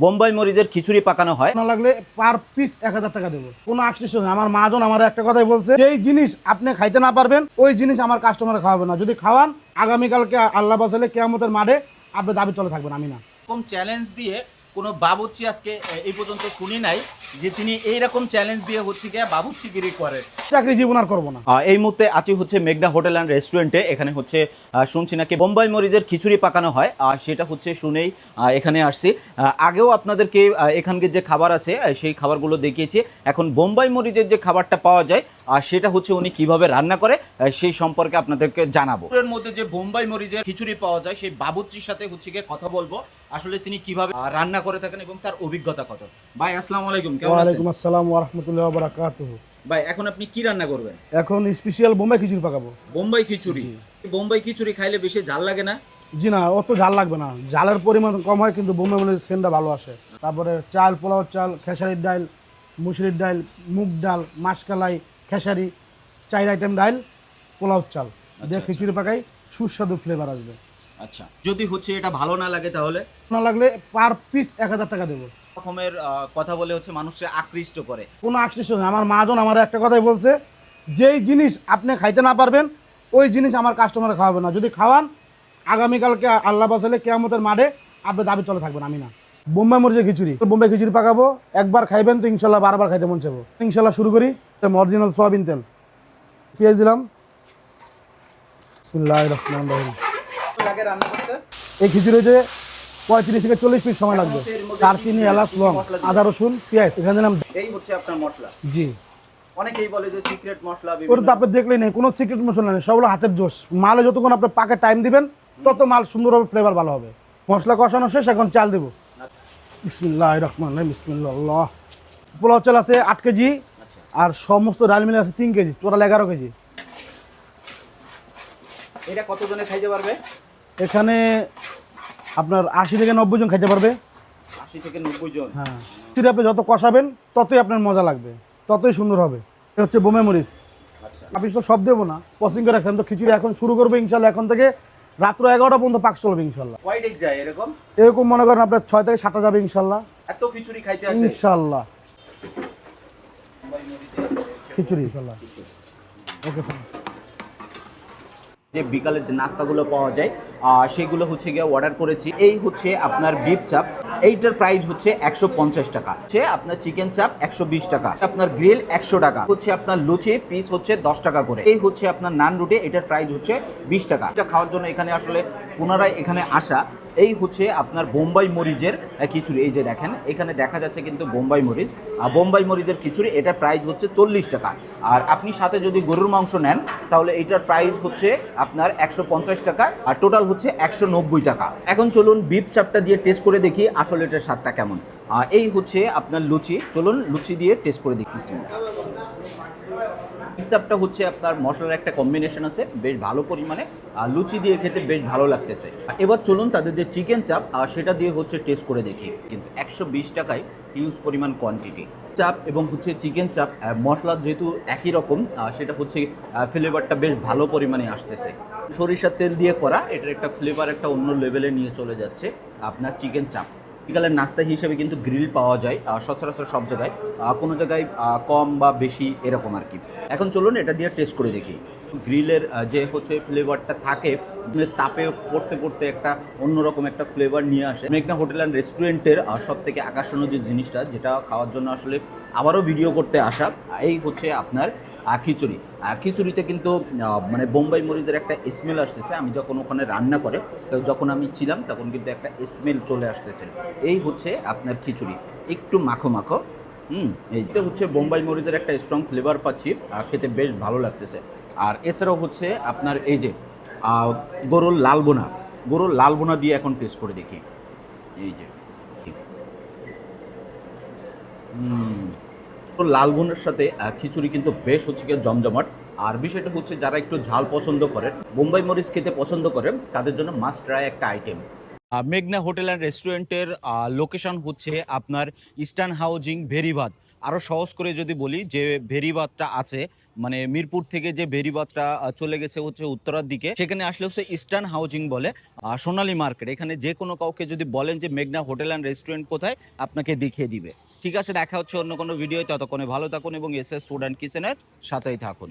বোম্বাই মরিচের খিচুড়ি পাকানো হয়। না লাগলে পার পিস এক হাজার টাকা দেবো। কোনো আকৃষ্ট নেই। আমার মাজন আমার একটা কথাই বলছে এই জিনিস আপনি খাইতে না পারবেন ওই জিনিস আমার কাস্টমার খাওয়াবে না। যদি খাওয়ান আগামীকালকে আল্লাহ বাসালে কেয়ামতের মাঠে আপনি দাবি চলে থাকবেন আমি না। এরকম চ্যালেঞ্জ দিয়ে কোনো বাবুর্চি আজকে এই পর্যন্ত শুনি নাই যে তিনি এই রকম চ্যালেঞ্জ দিয়ে হচ্ছে গিয়ে বাবুর্চিগিরি করে চাকরি জীবন আর করব না। এই মুহূর্তে আছি হচ্ছে মেঘনা হোটেল অ্যান্ড রেস্টুরেন্টে। এখানে হচ্ছে শুনছি নাকি বোম্বাই মরিচের খিচুড়ি পাকানো হয়। আর সেটা হচ্ছে শুনেই এখানে আসছি। আগেও আপনাদেরকে এখানকার যে খাবার আছে সেই খাবারগুলো দেখিয়েছি। এখন বোম্বাই মরিচের যে খাবারটা পাওয়া যায় আর সেটা হচ্ছে উনি কীভাবে রান্না করে সেই সম্পর্কে আপনাদেরকে জানাব। এর মধ্যে যে বোম্বাই মরিচের খিচুড়ি পাওয়া যায় সেই বাবুর্চির সাথে হচ্ছে গিয়ে কথা বলব। আসলে তিনি কীভাবে রান্না করে থাকেন এবং তার অভিজ্ঞতা কত? ভাই আসসালামু আলাইকুম কেমন আছেন? ওয়ালাইকুম আসসালাম ওরহমতুল্লাহ বারাকাত ভাই এখন আপনি কি রান্না করবেন? এখন স্পেশাল বোম্বাই খিচুড়ি পাকাবো। বোম্বাই খিচুড়ি? বোম্বাই খিচুড়ি খাইলে বেশি ঝাল লাগে না? জি না অত ঝাল লাগবে না। ঝালের পরিমাণ কম হয় কিন্তু বোম্বাই মানে সেন্টটা ভালো আসে। তারপরে চাল পোলাও চাল খেসারির ডাল মুসুরির ডাল মুগ ডাল মাসকালাই খেসারি চার আইটেম ডাল পোলাও চাল। দিয়ে খিচুড়ি পাকাই সুস্বাদু ফ্লেভার আসবে। আচ্ছা যদি হচ্ছে এটা ভালো না লাগে তাহলে? না লাগলে পার পিস এক হাজার টাকা দেবো। রকমের কথা বলে হচ্ছে মানুষকে আকৃষ্ট করে। কোনো আকৃষ্ট নেই আমার মাজন আমার একটা কথাই বলছে যেই জিনিস আপনি খাইতে না পারবেন ওই জিনিস আমার কাস্টমার খাওয়াবে না। যদি খাওয়ান আগামীকালকে আল্লাহ বাসালে কেয়ামতের মাঠে আপনি দাবি চলে থাকবেন আমি না। বোম্বাই মরিচের খিচুড়ি। বোম্বাই খিচুড়ি পাকাবো একবার খাইবেন তো ইনশাল্লাহ বারবার খাইতে মন চাবো ইনশাল্লাহ শুরু করি অরিজিনাল সয়াবিন তেল। পেঁয়াজ দিলাম। বিসমিল্লাহির রহমানির রহিম। লাগে রান্না করতে। এই খিচুড়িতে পঁয়ত্রিশ থেকে চল্লিশ মিনিট সময় লাগবে। দারচিনি এলাচ লং আদা রসুন পেঁয়াজ এখানে দিলাম এই হচ্ছে আপনার মশলা। জি। অনেকেই বলে যে সিক্রেট মশলা ওটা তো আপনি দেখলেই নেই কোনো সিক্রেট মশলা নেই সবগুলো হাতের জোশ মালে যতক্ষণ আপনি পাকে টাইম দিবেন তত মাল সুন্দরভাবে ফ্লেভার ভালো হবে। মশলা কষানো শেষ এখন চাল দেবো। বিসমিল্লাহ রহমান বিসমিল্লাহ পোলাও চাল আছে আট কেজি আর সমস্ত ডাল মিলে আছে তিন কেজি টোটাল এগারো কেজি। এটা কতজনে খাইতে পারবে? এখানে আপনার আশি থেকে নব্বই জন খাইতে পারবে। আশি থেকে নব্বই জন। হ্যাঁ। আপনি যত কষাবেন ততই আপনার মজা লাগবে ততই সুন্দর হবে। এ হচ্ছে বোমে মরিচ। আচ্ছা। আপনি তো সব দেবো না পসিং করে রাখছেন তো খিচুড়ি এখন শুরু করব ইনশাল্লাহ এখন থেকে রাত্র এগারোটা পর্যন্ত পাক চলবে ইনশাল্লাহ। যায় এরকম? এরকম মনে করেন আপনার ছয় থেকে সাতটা যাবে ইনশাল্লাহ। এত খিচুড়ি খাইতে ইনশাল্লাহ। খিচুড়ি ইনশাল্লাহ। ওকে ফাইন যে বিকালের যে নাস্তাগুলো পাওয়া যায় সেগুলো হচ্ছে গিয়ে অর্ডার করেছি। এই হচ্ছে আপনার বিপ চাপ এইটার প্রাইস হচ্ছে একশো পঞ্চাশ টাকা। হচ্ছে আপনার চিকেন চাপ একশো বিশ টাকা। আপনার গ্রিল একশো টাকা। হচ্ছে আপনার লুচি পিস হচ্ছে দশ টাকা করে। এই হচ্ছে আপনার নান রুটি এটার প্রাইস হচ্ছে বিশ টাকা। এটা খাওয়ার জন্য এখানে আসলে পুনরায় এখানে আসা। এই হচ্ছে আপনার বোম্বাই মরিচের খিচুড়ি। এই যে দেখেন, এখানে দেখা যাচ্ছে কিন্তু বোম্বাই মরিচ। আর বোম্বাই মরিচের খিচুড়ি এটার প্রাইস হচ্ছে চল্লিশ টাকা। আর আপনি সাথে যদি গরুর মাংস নেন, তাহলে এটার প্রাইস হচ্ছে আপনার একশো পঞ্চাশ টাকা। আর টোটাল হচ্ছে একশো নব্বই টাকা। এখন চলুন বিফ চাপটা দিয়ে টেস্ট করে দেখি আসলে এটার স্বাদটা কেমন। এই হচ্ছে আপনার লুচি। চলুন লুচি দিয়ে টেস্ট করে দেখি। চাপটা হচ্ছে আপনার মশলার একটা কম্বিনেশন আছে, বেশ ভালো পরিমাণে। আর লুচি দিয়ে খেতে বেশ ভালো লাগতেছে। এবার চলুন তাদের যে চিকেন চাপ, আর সেটা দিয়ে হচ্ছে টেস্ট করে দেখি। কিন্তু একশো বিশ টাকায় হিউজ পরিমাণ কোয়ান্টিটি চাপ এবং হচ্ছে চিকেন চাপ মশলা যেহেতু একই রকম সেটা হচ্ছে ফ্লেভারটা বেশ ভালো পরিমাণে আসতেছে। সরিষার তেল দিয়ে করা, এটার একটা ফ্লেভার একটা অন্য লেভেলে নিয়ে চলে যাচ্ছে আপনার চিকেন চাপ। বিকালের নাস্তা হিসেবে কিন্তু গ্রিল পাওয়া যায় সচরাচর সব জায়গায় কোনো জায়গায় কম বা বেশি এরকম আর কি। এখন চলুন এটা দিয়ে টেস্ট করে দেখি। গ্রিলের যে হচ্ছে ফ্লেভারটা থাকে তাপে পড়তে পড়তে একটা অন্যরকম একটা ফ্লেভার নিয়ে আসে। মেঘনা হোটেল অ্যান্ড রেস্টুরেন্টের সব থেকে আকর্ষণীয় যে জিনিসটা, যেটা খাওয়ার জন্য আসলে আবারও ভিডিও করতে আসা, এই হচ্ছে আপনার খিচুড়ি। খিচুড়িতে কিন্তু মানে বোম্বাই মরিচের একটা স্মেল আসতেছে। আমি যখন ওখানে রান্না করে যখন আমি ছিলাম, তখন কিন্তু একটা স্মেল চলে আসতেছে। এই হচ্ছে আপনার খিচুড়ি। একটু মাখো মাখো। হুম এইটা হচ্ছে বোম্বাই মরিচের একটা স্ট্রং ফ্লেভার পাচ্ছি। আর খেতে বেশ ভালো লাগতেছে। আর এছাড়াও হচ্ছে আপনার এই যে গরুর লাল বোনা। গরুর লাল বোনা দিয়ে এখন টেস্ট করে দেখি। এই যে। হুম। তো লাল বোনের সাথে খিচুড়ি কিন্তু বেশ হচ্ছে গিয়ে জমজমাট। আর বিষয়টা হচ্ছে যারা একটু ঝাল পছন্দ করেন বোম্বাই মরিচ খেতে পছন্দ করেন তাদের জন্য মাস্ট ট্রাই একটা আইটেম মেঘনা হোটেল অ্যান্ড রেস্টুরেন্টের লোকেশন হচ্ছে আপনার ইস্টার্ন হাউজিং ভেরিবাদ আরও সহজ করে যদি বলি যে ভেরিবাদটা আছে মানে মিরপুর থেকে যে ভেরিবাদটা চলে গেছে হচ্ছে উত্তরার দিকে, সেখানে আসলে হচ্ছে ইস্টার্ন হাউজিং বলে সোনালী মার্কেট। এখানে যে কোনো কাউকে যদি বলেন যে মেঘনা হোটেল অ্যান্ড রেস্টুরেন্ট কোথায়, আপনাকে দেখিয়ে দিবে। ঠিক আছে, দেখা হচ্ছে অন্য কোনো ভিডিও ততক্ষণে ভালো থাকুন এবং এস এস ফুড অ্যান্ড কিচেনের সাথেই থাকুন।